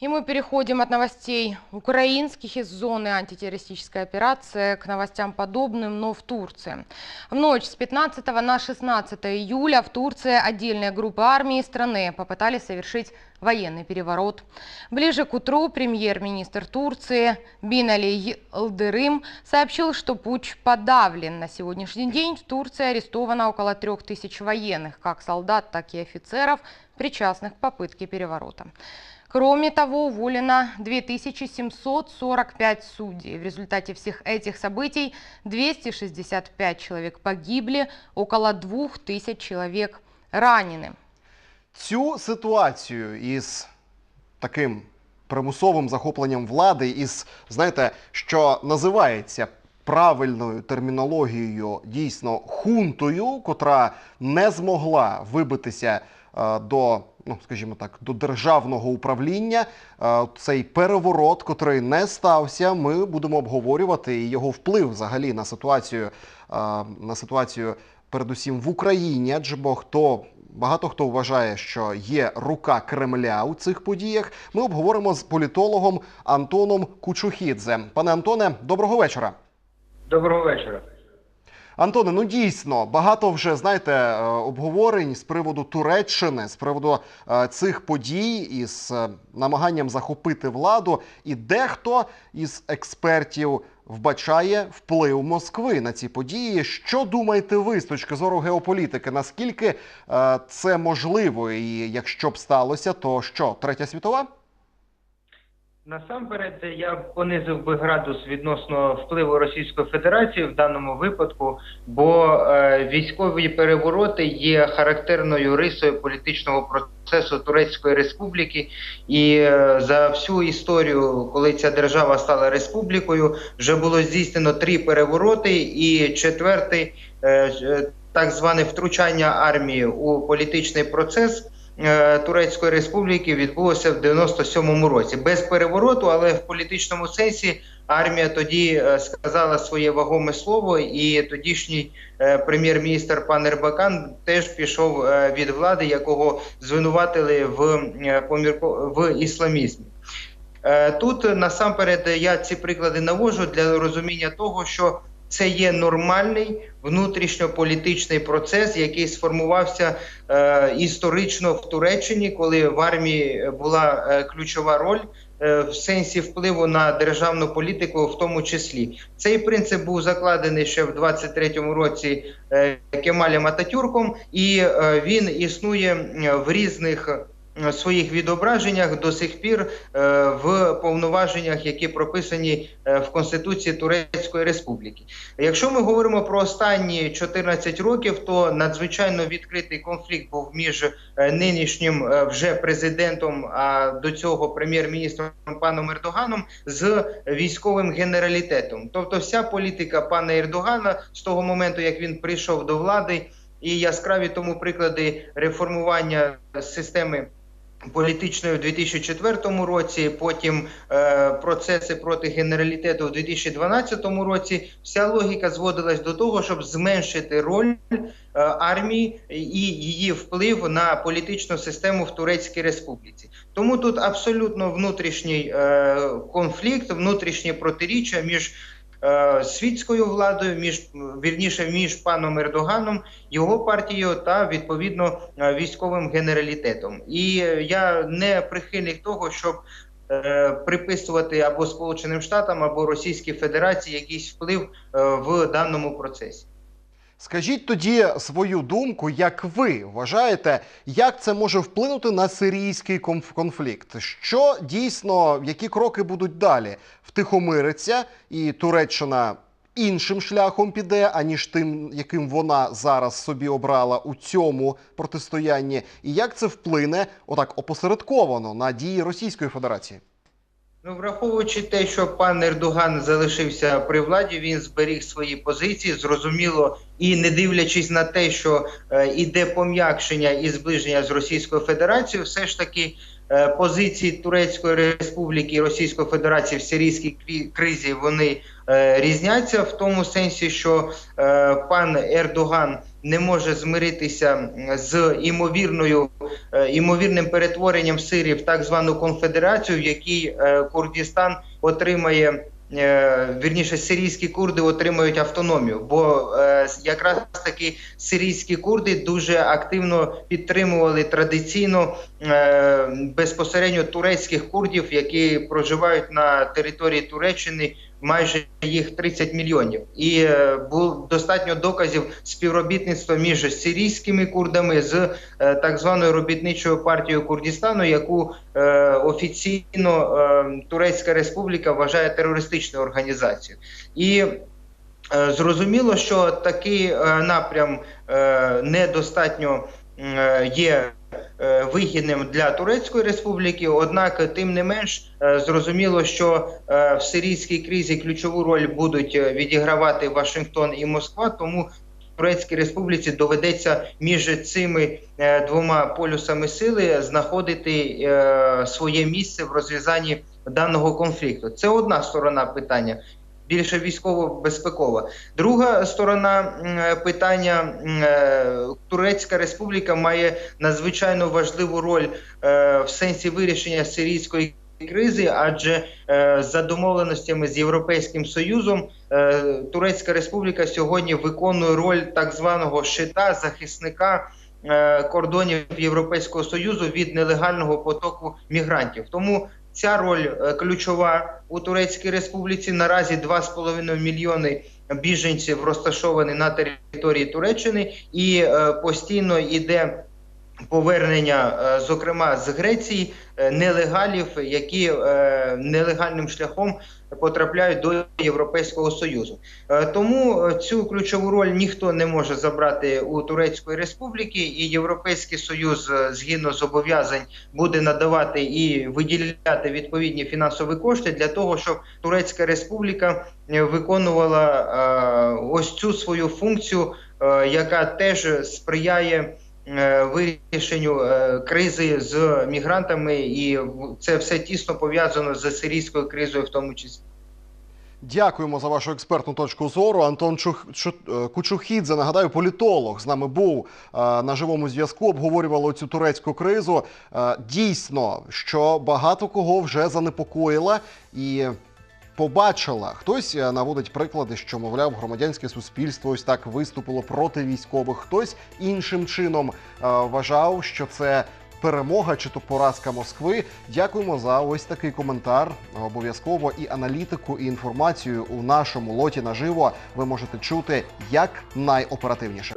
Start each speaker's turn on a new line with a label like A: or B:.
A: И мы переходим от новостей украинских из зоны антитеррористической операции к новостям подобным, но в Турции. В ночь с 15 на 16 июля в Турции отдельные группы армии страны попытались совершить военный переворот. Ближе к утру премьер-министр Турции Бинали Йылдырым сообщил, что путь подавлен. На сегодняшний день в Турции арестовано около трех тысяч военных, как солдат, так и офицеров, причастных к попытке переворота. Кроме того, уволено 2745 судей. В результате всех этих событий 265 человек погибли, около 2000 человек ранены.
B: Цю ситуацію із таким примусовим захопленням влади, із, знаєте, що називається правильною термінологією дійсно хунтою, котра не змогла вибитися е, до. Ну, скажімо так, до державного управління Е, цей переворот, котрий не стався, ми будемо обговорювати і його вплив взагалі на ситуацію, е, на ситуацію передусім в Україні, адже бо хто багато хто вважає, що є рука Кремля у цих подіях. Ми обговоримо з політологом Антоном Кучухідзе. Пане Антоне, доброго вечора.
C: Доброго вечора.
B: Антоне, ну дійсно багато вже знаєте е, обговорень з приводу Туреччини, з приводу е, цих подій із е, намаганням захопити владу, і дехто із експертів вбачає вплив Москви на ці події. Що думаєте ви з точки зору геополітики? Наскільки це можливо? І якщо б сталося, то що третя світова?
C: Насамперед, я понизив би градус відносно впливу Російської Федерації в даному випадку, бо е, військові перевороти є характерною рисою політичного процесу Турецької Республіки, і е, за всю історію, коли ця держава стала республікою, вже було здійснено три перевороти, і четвертий е, е, так зване втручання армії у політичний процес. Е, Турецької республіки відбулося в 97-му році без перевороту, але в політичному сенсі армія тоді е, сказала своє вагоме слово, і тодішній е, прем'єр-міністр пан Ербакан теж пішов від влади, якого звинуватили в помірко в ісламізмі. Тут насамперед я ці приклади навожу для розуміння того, що це є нормальний внутрішньополітичний процес, який сформувався е, історично в Туреччині, коли в армії була е, ключова роль е, в сенсі впливу на державну політику, в тому числі цей принцип був закладений ще в 23-му році е, Кемалем Ататюрком, і е, він існує в різних. Своїх відображеннях до сих пір е, в повноваженнях, які прописані е, в Конституції Турецької Республіки. Якщо ми говоримо про останні 14 років, то надзвичайно відкритий конфлікт був між е, нинішнім вже президентом, а до цього прем'єр-міністром паном Ердоганом з військовим генералітетом. Тобто, вся політика пана Ердогана з того моменту, як він прийшов до влади, і яскраві тому приклади реформування системи. Політичної в 2004 році, потім е, процеси проти генералітету в 2012 році. Вся логіка зводилась до того, щоб зменшити роль е, армії і її вплив на політичну систему в Турецькій Республіці. Тому тут абсолютно внутрішній е, конфлікт, внутрішнє протиріччя між світською владою, між вірніше між паном Ердоганом, його партією та відповідно е, військовим генералітетом. І е, я не прихильник того, щоб е, приписувати або Сполученим Штатам, або Російській Федерації якийсь вплив е, в даному процесі.
B: Скажіть тоді свою думку, як ви вважаєте, як це може вплинути на сирійський конф- конфлікт? Що дійсно, які кроки будуть далі? Втихомириться і Туреччина іншим шляхом піде, аніж тим, яким вона зараз собі обрала у цьому протистоянні? І як це вплине отак опосередковано на дії Російської Федерації?
C: Ну, враховуючи те, що пан Ердоган залишився при владі, він зберіг свої позиції, зрозуміло, і не дивлячись на те, що е, іде пом'якшення і зближення з Російською Федерацією, все ж таки позиції Турецької Республіки і Російської Федерації в сирійській кризі вони е, різняться в тому сенсі, що е, пан Ердоган не може змиритися з імовірною е, імовірним перетворенням Сирії в так звану конфедерацію, в якій е, Курдістан отримає. Е, Вірніше, сирійські курди отримають автономію, бо е, якраз таки сирійські курди дуже активно підтримували традиційно е, безпосередньо турецьких курдів, які проживають на території Туреччини. Майже їх 30 мільйонів, і е, було достатньо доказів співробітництва між сирійськими курдами з е, так званою робітничою партією Курдістану, яку е, офіційно Турецька Республіка вважає терористичною організацією. І зрозуміло, що такий напрям недостатньо є вигідним для Турецької республіки. Однак, тим не менш, е, зрозуміло, що е, в сирійській кризі ключову роль будуть е, відігравати Вашингтон і Москва, тому. Турецькій республіці доведеться між цими е, двома полюсами сили знаходити е, своє місце в розв'язанні даного конфлікту. Це одна сторона питання більше військово-безпекова. Друга сторона питання е, Турецька Республіка має надзвичайно важливу роль е, в сенсі вирішення сирійської кризи, адже е, за домовленостями з Європейським Союзом е, Турецька Республіка сьогодні виконує роль так званого щита захисника. е, Кордонів Європейського союзу від нелегального потоку мігрантів, тому Ця роль е, ключова у Турецькій Республіці. Наразі 2,5 мільйони біженців розташовані на території Туреччини, і е, постійно йде повернення, е, зокрема з Греції, е, нелегалів, які е, нелегальним шляхом потрапляють до Європейського союзу. Тому цю ключову роль ніхто не може забрати у Турецької Республіки, і Європейський Союз згідно зобов'язань буде надавати і виділяти відповідні фінансові кошти для того, щоб Турецька Республіка виконувала ось цю свою функцію, яка теж сприяє. Е, Вирішенню е, кризи з мігрантами, і це все тісно пов'язано з сирійською кризою, в тому числі.
B: Дякуємо за вашу експертну точку зору. Антон Чух... Чу- е, Кучухідзе, нагадаю, політолог з нами був на живому зв'язку. Обговорювали цю турецьку кризу. Дійсно, що багато кого вже занепокоїла і. Побачила хтось е, наводить приклади, що мовляв громадянське суспільство ось так виступило проти військових. Хтось іншим чином е, вважав, що це перемога чи то поразка Москви. Дякуємо за ось такий коментар. Обов'язково і аналітику, і інформацію у нашому лоті наживо ви можете чути як найоперативніше.